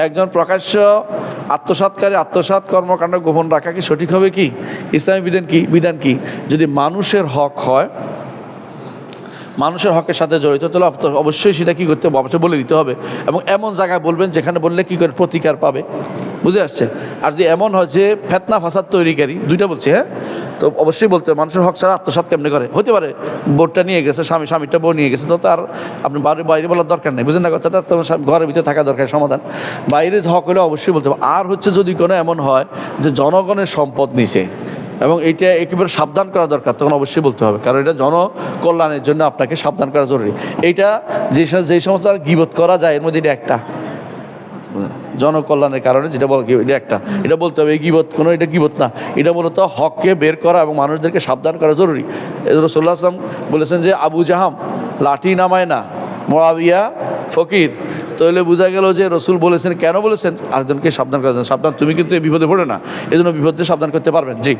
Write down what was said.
একজন প্রকাশ্য আত্মসাৎকারী, আত্মসাৎ কর্মকাণ্ড গোপন রাখা কি সঠিক হবে কি? ইসলামী বিধান কি? বিধান কি? যদি মানুষের হক হয় মানুষের হকের সাথে জড়িত, তাহলে অবশ্যই সেটা কী করতে হবে? অবশ্যই বলে দিতে হবে। এবং এমন জায়গায় বলবেন যেখানে বললে কী করে প্রতিকার পাবে? বুঝে আসছে? আর যদি এমন হয় যে ফেতনা, ফাসাদ তৈরিকারী, দুইটা বলছি হ্যাঁ? তো অবশ্যই বলতে মানুষের হক ছাড়া আত্মসাৎ কেমনে করে? হতে পারে, বোর্ডটা নিয়ে গেছে, স্বামী স্বামীটা বউ নিয়ে গেছে, তো তার আপনি বাইরে বাইরে বলার দরকার নেই বুঝেন না কথাটা? তো ঘরের ভিতরে থাকা দরকার, সমাধান। বাইরে হক হলে অবশ্যই বলতে হবে। আর হচ্ছে যদি কোনো এমন হয় যে জনগণের সম্পদ নিছে এবং এইটা একেবারে সাবধান করা দরকার, তখন অবশ্যই বলতে হবে। কারণ এটা জনকল্যাণের জন্য আপনাকে সাবধান করা জরুরি। এইটা যে যেই সমস্ত গিবত করা যায়, এর মধ্যে এটা একটা। জনকল্যাণের কারণে যেটা বল এটা একটা। এটা বলতে হবে, এই গিবত কোনো, এটা গিবত না। এটা মূলত হককে বের করা এবং মানুষদেরকে সাবধান করা জরুরি। রসুল্লাহ আসলাম বলেছেন যে, আবু জাহাম লাঠি নামায় না মোয়াবিয়া ফকির। তাহলে বোঝা গেল যে রসুল বলেছেন, কেন বলেছেন? আরেকজনকে সাবধান করার জন্য। সাবধান, তুমি কিন্তু এই বিপদে পড়ে না। এই জন্য বিপদে সাবধান করতে পারবেন। জি।